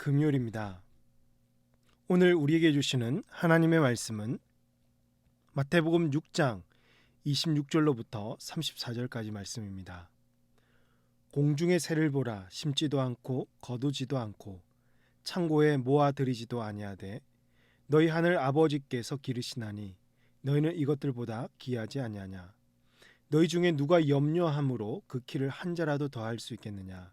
7일 금요일입니다. 오늘 우리에게 주시는 하나님의 말씀은 마태복음 6장 26절로부터 34절까지 말씀입니다. 공중의 새를 보라 심지도 않고 거두지도 않고 창고에 모아 들이지도 아니하되 너희 하늘 아버지께서 기르시나니 너희는 이것들보다 귀하지 아니하냐 너희 중에 누가 염려함으로 그 키를 한 자라도 더할 수 있겠느냐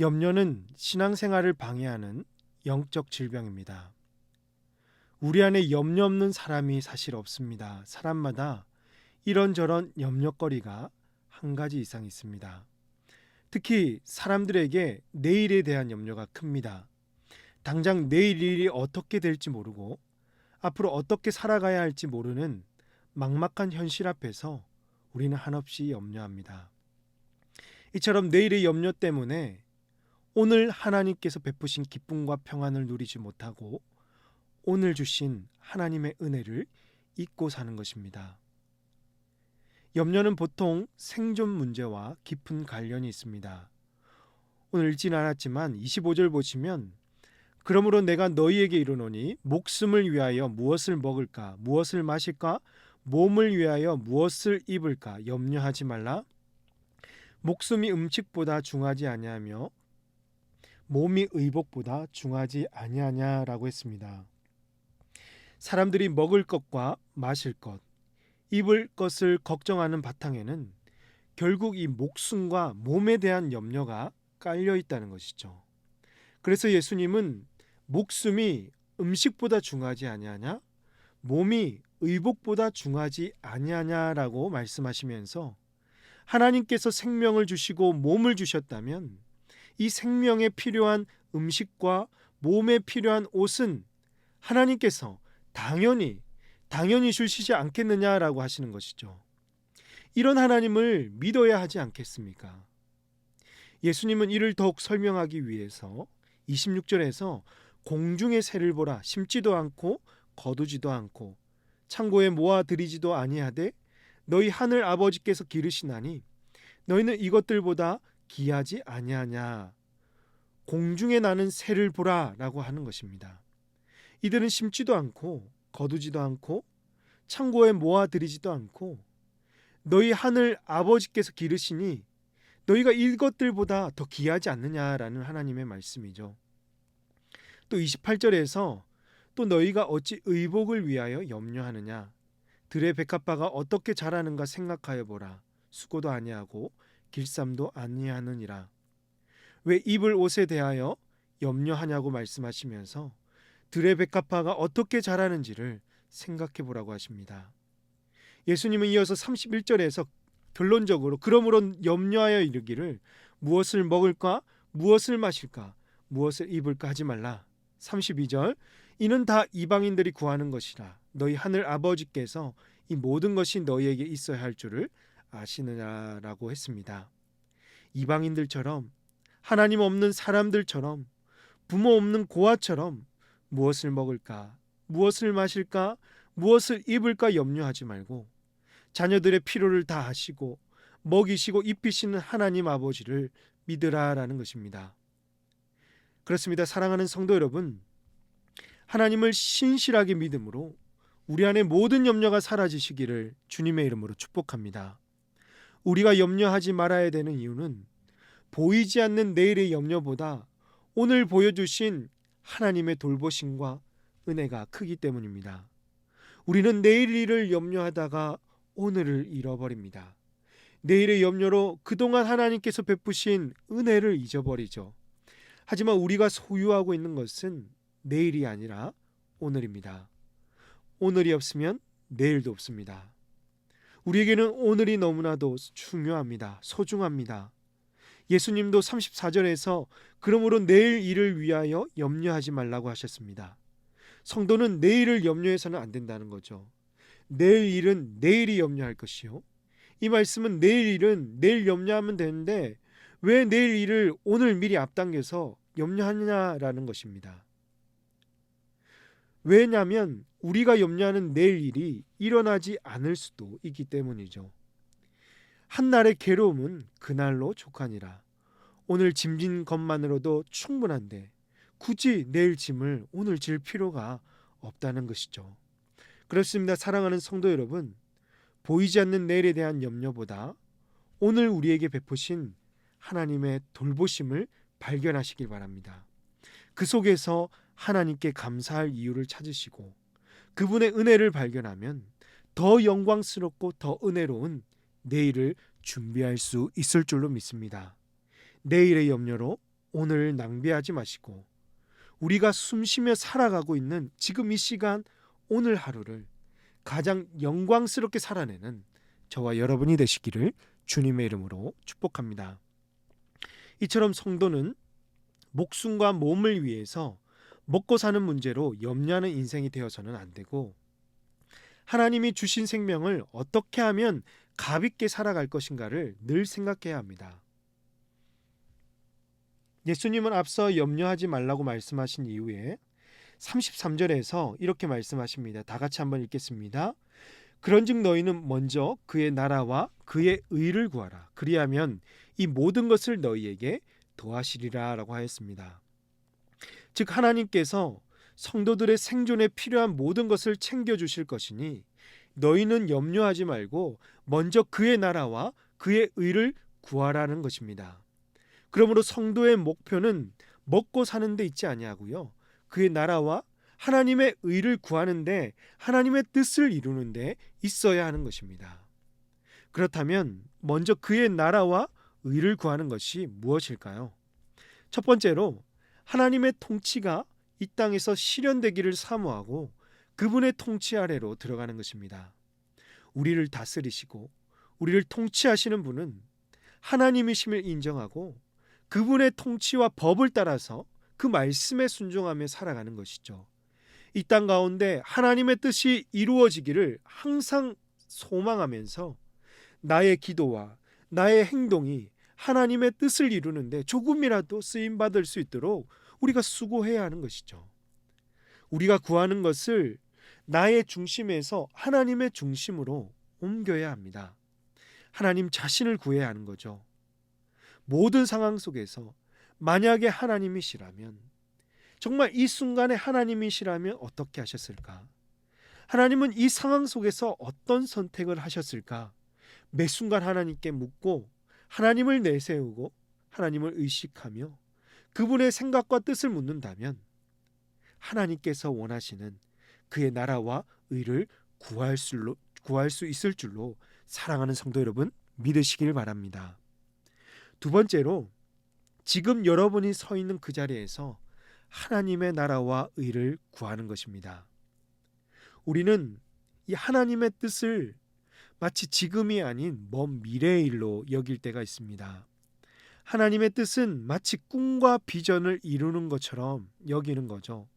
염려는 신앙생활을 방해하는 영적 질병입니다. 우리 안에 염려 없는 사람이 사실 없습니다. 사람마다 이런저런 염려거리가 한 가지 이상 있습니다. 특히 사람들에게 내일에 대한 염려가 큽니다. 당장 내일 일이 어떻게 될지 모르고 앞으로 어떻게 살아가야 할지 모르는 막막한 현실 앞에서 우리는 한없이 염려합니다. 이처럼 내일의 염려 때문에 오늘 하나님께서 베푸신 기쁨과 평안을 누리지 못하고 오늘 주신 하나님의 은혜를 잊고 사는 것입니다. 염려는 보통 생존 문제와 깊은 관련이 있습니다. 오늘 읽진 않았지만 25절 보시면 그러므로 내가 너희에게 이르노니 목숨을 위하여 무엇을 먹을까 무엇을 마실까 몸을 위하여 무엇을 입을까 염려하지 말라 목숨이 음식보다 중하지 아니하며 몸이 의복보다 중하지 아니하냐라고 했습니다. 사람들이 먹을 것과 마실 것, 입을 것을 걱정하는 바탕에는 결국 이 목숨과 몸에 대한 염려가 깔려 있다는 것이죠. 그래서 예수님은 목숨이 음식보다 중하지 아니하냐? 몸이 의복보다 중하지 아니하냐라고 말씀하시면서 하나님께서 생명을 주시고 몸을 주셨다면 이 생명에 필요한 음식과 몸에 필요한 옷은 하나님께서 당연히 당연히 주시지 않겠느냐라고 하시는 것이죠. 이런 하나님을 믿어야 하지 않겠습니까? 예수님은 이를 더욱 설명하기 위해서 26절에서 공중의 새를 보라 심지도 않고 거두지도 않고 창고에 모아 들이지도 아니하되 너희 하늘 아버지께서 기르시나니 너희는 이것들보다 기하지 아니하냐 공중에 나는 새를 보라라고 하는 것입니다. 이들은 심지도 않고 거두지도 않고 창고에 모아 들이지도 않고 너희 하늘 아버지께서 기르시니 너희가 이것들보다 더 귀하지 않느냐라는 하나님의 말씀이죠. 또 28절에서 또 너희가 어찌 의복을 위하여 염려하느냐 들의 백합화가 어떻게 자라는가 생각하여 보라 수고도 아니하고 길쌈도 아니하느니라 왜 입을 옷에 대하여 염려하냐고 말씀하시면서 들의 백합화가 어떻게 자라는지를 생각해 보라고 하십니다. 예수님은 이어서 31절에서 결론적으로 그러므로 염려하여 이르기를 무엇을 먹을까 무엇을 마실까 무엇을 입을까 하지 말라. 32절 이는 다 이방인들이 구하는 것이라 너희 하늘 아버지께서 이 모든 것이 너희에게 있어야 할 줄을 아시느냐라고 했습니다. 이방인들처럼 하나님 없는 사람들처럼 부모 없는 고아처럼 무엇을 먹을까, 무엇을 마실까, 무엇을 입을까 염려하지 말고 자녀들의 필요를 다 하시고 먹이시고 입히시는 하나님 아버지를 믿으라라는 것입니다. 그렇습니다. 사랑하는 성도 여러분, 하나님을 신실하게 믿음으로 우리 안에 모든 염려가 사라지시기를 주님의 이름으로 축복합니다. 우리가 염려하지 말아야 되는 이유는 보이지 않는 내일의 염려보다 오늘 보여주신 하나님의 돌보심과 은혜가 크기 때문입니다. 우리는 내일 일을 염려하다가 오늘을 잃어버립니다. 내일의 염려로 그동안 하나님께서 베푸신 은혜를 잊어버리죠. 하지만 우리가 소유하고 있는 것은 내일이 아니라 오늘입니다. 오늘이 없으면 내일도 없습니다. 우리에게는 오늘이 너무나도 중요합니다. 소중합니다. 예수님도 34절에서 그러므로 내일 일을 위하여 염려하지 말라고 하셨습니다. 성도는 내일을 염려해서는 안 된다는 거죠. 내일 일은 내일이 염려할 것이요. 이 말씀은 내일 일은 내일 염려하면 되는데 왜 내일 일을 오늘 미리 앞당겨서 염려하느냐라는 것입니다. 왜냐하면 우리가 염려하는 내일 일이 일어나지 않을 수도 있기 때문이죠. 한날의 괴로움은 그날로 족하니라. 오늘 짐진 것만으로도 충분한데 굳이 내일 짐을 오늘 질 필요가 없다는 것이죠. 그렇습니다. 사랑하는 성도 여러분, 보이지 않는 내일에 대한 염려보다 오늘 우리에게 베푸신 하나님의 돌보심을 발견하시길 바랍니다. 그 속에서 하나님께 감사할 이유를 찾으시고 그분의 은혜를 발견하면 더 영광스럽고 더 은혜로운 내일을 준비할 수 있을 줄로 믿습니다. 내일의 염려로 오늘 낭비하지 마시고 우리가 숨쉬며 살아가고 있는 지금 이 시간 오늘 하루를 가장 영광스럽게 살아내는 저와 여러분이 되시기를 주님의 이름으로 축복합니다. 이처럼 성도는 목숨과 몸을 위해서 먹고 사는 문제로 염려하는 인생이 되어서는 안 되고 하나님이 주신 생명을 어떻게 하면 가볍게 살아갈 것인가를 늘 생각해야 합니다. 예수님은 앞서 염려하지 말라고 말씀하신 이후에 33절에서 이렇게 말씀하십니다. 다 같이 한번 읽겠습니다. 그런즉 너희는 먼저 그의 나라와 그의 의를 구하라. 그리하면 이 모든 것을 너희에게 더하시리라라고 하였습니다. 즉 하나님께서 성도들의 생존에 필요한 모든 것을 챙겨 주실 것이니 너희는 염려하지 말고 먼저 그의 나라와 그의 의를 구하라는 것입니다. 그러므로 성도의 목표는 먹고 사는 데 있지 아니하고요. 그의 나라와 하나님의 의를 구하는데 하나님의 뜻을 이루는데 있어야 하는 것입니다. 그렇다면 먼저 그의 나라와 의를 구하는 것이 무엇일까요? 첫 번째로 하나님의 통치가 이 땅에서 실현되기를 사모하고 그분의 통치 아래로 들어가는 것입니다. 우리를 다스리시고 우리를 통치하시는 분은 하나님이심을 인정하고 그분의 통치와 법을 따라서 그 말씀에 순종하며 살아가는 것이죠. 이 땅 가운데 하나님의 뜻이 이루어지기를 항상 소망하면서 나의 기도와 나의 행동이 하나님의 뜻을 이루는데 조금이라도 쓰임 받을 수 있도록 우리가 수고해야 하는 것이죠. 우리가 구하는 것을 나의 중심에서 하나님의 중심으로 옮겨야 합니다. 하나님 자신을 구해야 하는 거죠. 모든 상황 속에서 만약에 하나님이시라면 정말 이 순간에 하나님이시라면 어떻게 하셨을까? 하나님은 이 상황 속에서 어떤 선택을 하셨을까? 매 순간 하나님께 묻고 하나님을 내세우고 하나님을 의식하며 그분의 생각과 뜻을 묻는다면 하나님께서 원하시는 그의 나라와 의를 구할 수, 구할 수 있을 줄로 사랑하는 성도 여러분 믿으시길 바랍니다. 두 번째로 지금 여러분이 서 있는 그 자리에서 하나님의 나라와 의를 구하는 것입니다. 우리는 이 하나님의 뜻을 마치 지금이 아닌 먼 미래의 일로 여길 때가 있습니다. 하나님의 뜻은 마치 꿈과 비전을 이루는 것처럼 여기는 거죠.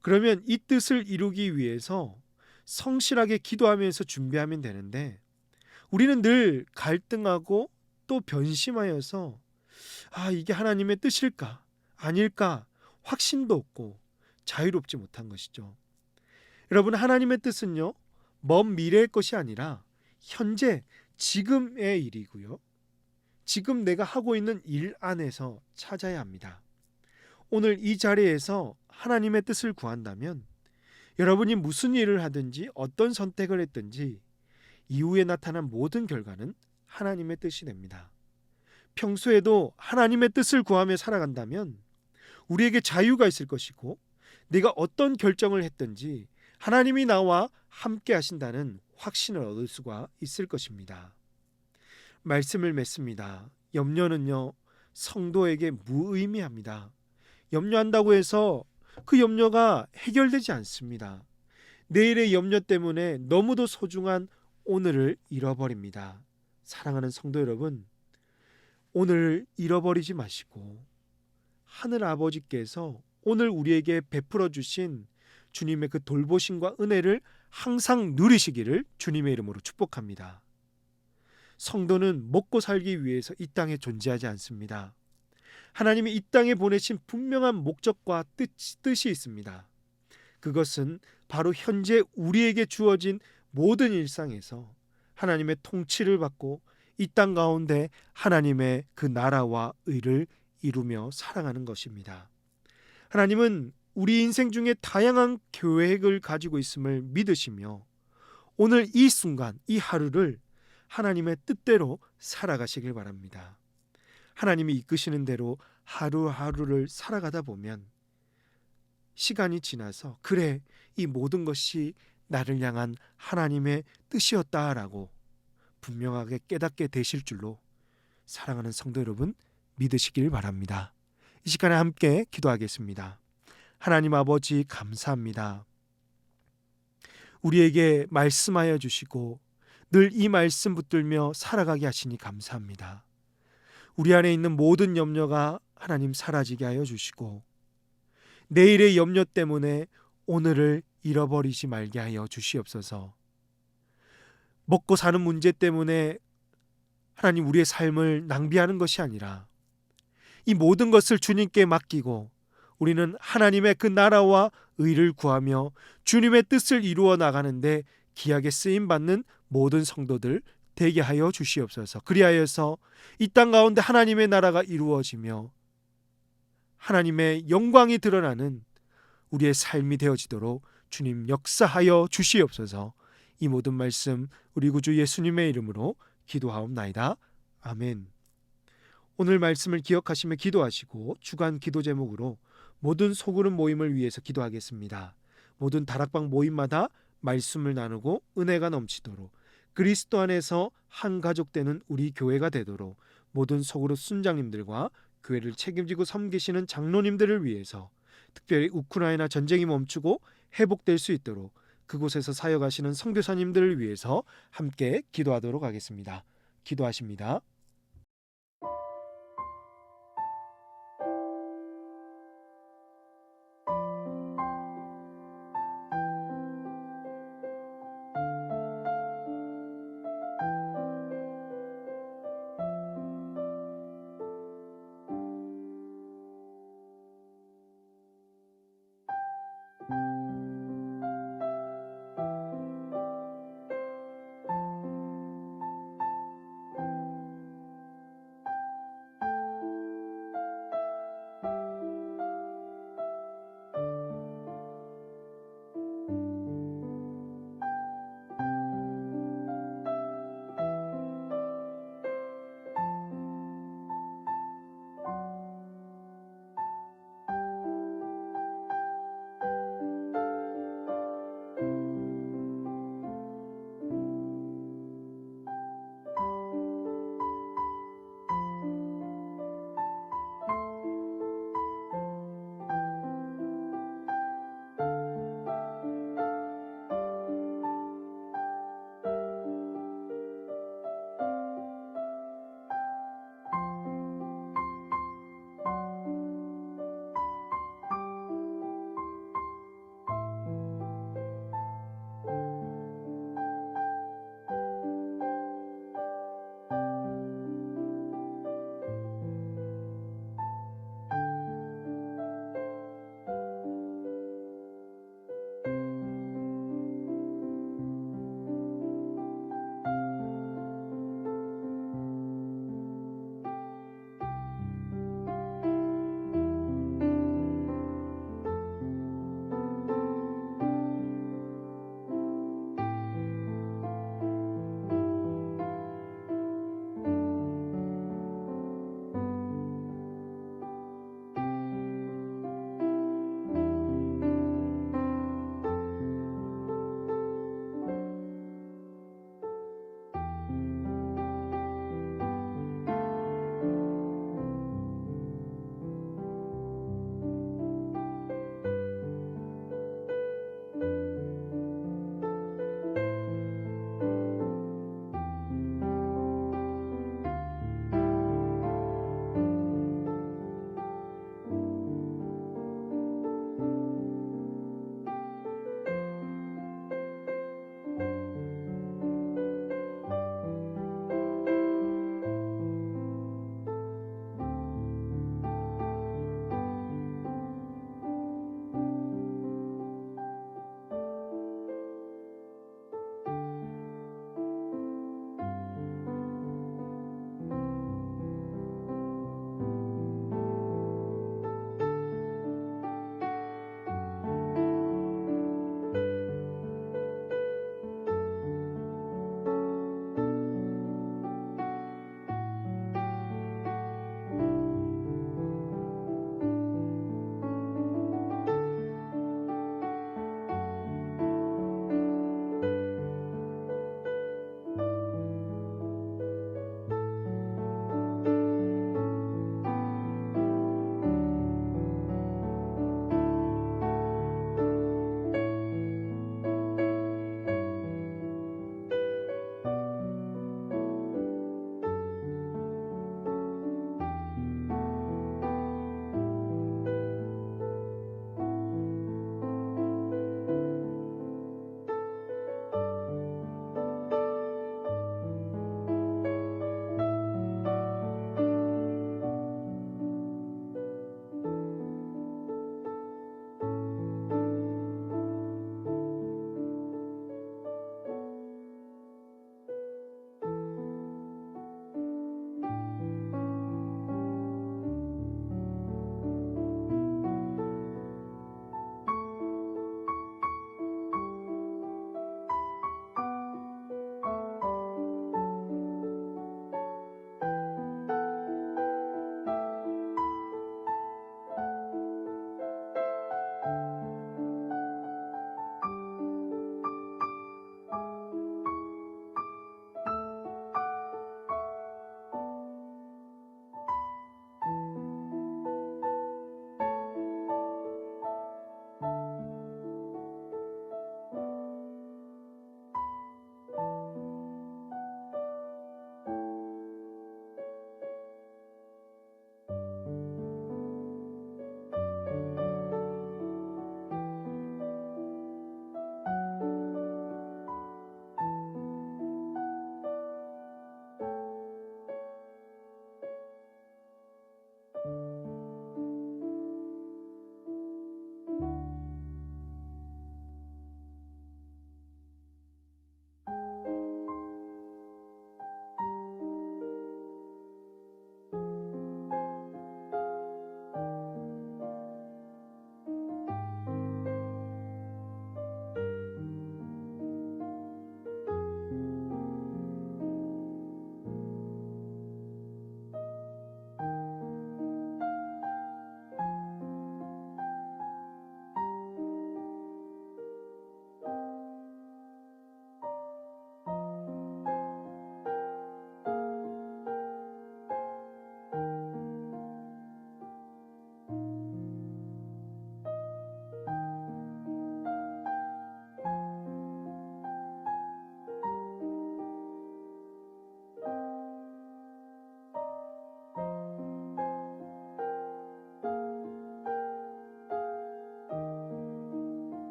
그러면 이 뜻을 이루기 위해서 성실하게 기도하면서 준비하면 되는데 우리는 늘 갈등하고 또 변심하여서 아, 이게 하나님의 뜻일까? 아닐까? 확신도 없고 자유롭지 못한 것이죠. 여러분, 하나님의 뜻은요, 먼 미래의 것이 아니라 현재 지금의 일이고요. 지금 내가 하고 있는 일 안에서 찾아야 합니다. 오늘 이 자리에서 하나님의 뜻을 구한다면 여러분이 무슨 일을 하든지 어떤 선택을 했든지 이후에 나타난 모든 결과는 하나님의 뜻이 됩니다. 평소에도 하나님의 뜻을 구하며 살아간다면 우리에게 자유가 있을 것이고 내가 어떤 결정을 했든지 하나님이 나와 함께 하신다는 확신을 얻을 수가 있을 것입니다. 말씀을 맺습니다. 염려는요, 성도에게 무의미합니다. 염려한다고 해서 그 염려가 해결되지 않습니다. 내일의 염려 때문에 너무도 소중한 오늘을 잃어버립니다. 사랑하는 성도 여러분, 오늘 잃어버리지 마시고 하늘 아버지께서 오늘 우리에게 베풀어 주신 주님의 그 돌보심과 은혜를 항상 누리시기를 주님의 이름으로 축복합니다. 성도는 먹고 살기 위해서 이 땅에 존재하지 않습니다. 하나님이 이 땅에 보내신 분명한 목적과 뜻, 뜻이 있습니다. 그것은 바로 현재 우리에게 주어진 모든 일상에서 하나님의 통치를 받고 이 땅 가운데 하나님의 그 나라와 의를 이루며 살아가는 것입니다. 하나님은 우리 인생 중에 다양한 계획을 가지고 있음을 믿으시며 오늘 이 순간, 이 하루를 하나님의 뜻대로 살아가시길 바랍니다. 하나님이 이끄시는 대로 하루하루를 살아가다 보면 시간이 지나서 그래 이 모든 것이 나를 향한 하나님의 뜻이었다라고 분명하게 깨닫게 되실 줄로 사랑하는 성도 여러분 믿으시길 바랍니다. 이 시간에 함께 기도하겠습니다. 하나님 아버지 감사합니다. 우리에게 말씀하여 주시고 늘 이 말씀 붙들며 살아가게 하시니 감사합니다. 우리 안에 있는 모든 염려가 하나님 사라지게 하여 주시고 내일의 염려 때문에 오늘을 잃어버리지 말게 하여 주시옵소서. 먹고 사는 문제 때문에 하나님 우리의 삶을 낭비하는 것이 아니라 이 모든 것을 주님께 맡기고 우리는 하나님의 그 나라와 의를 구하며 주님의 뜻을 이루어 나가는데 기하게 쓰임 받는 모든 성도들 되게 하여 주시옵소서. 그리하여서 이 땅 가운데 하나님의 나라가 이루어지며 하나님의 영광이 드러나는 우리의 삶이 되어지도록 주님 역사하여 주시옵소서. 이 모든 말씀 우리 구주 예수님의 이름으로 기도하옵나이다. 아멘. 오늘 말씀을 기억하시며 기도하시고 주간 기도 제목으로 모든 소그룹 모임을 위해서 기도하겠습니다. 모든 다락방 모임마다 말씀을 나누고 은혜가 넘치도록 그리스도 안에서 한 가족 되는 우리 교회가 되도록 모든 소그룹 순장님들과 교회를 책임지고 섬기시는 장로님들을 위해서 특별히 우크라이나 전쟁이 멈추고 회복될 수 있도록 그곳에서 사역하시는 선교사님들을 위해서 함께 기도하도록 하겠습니다. 기도하십니다.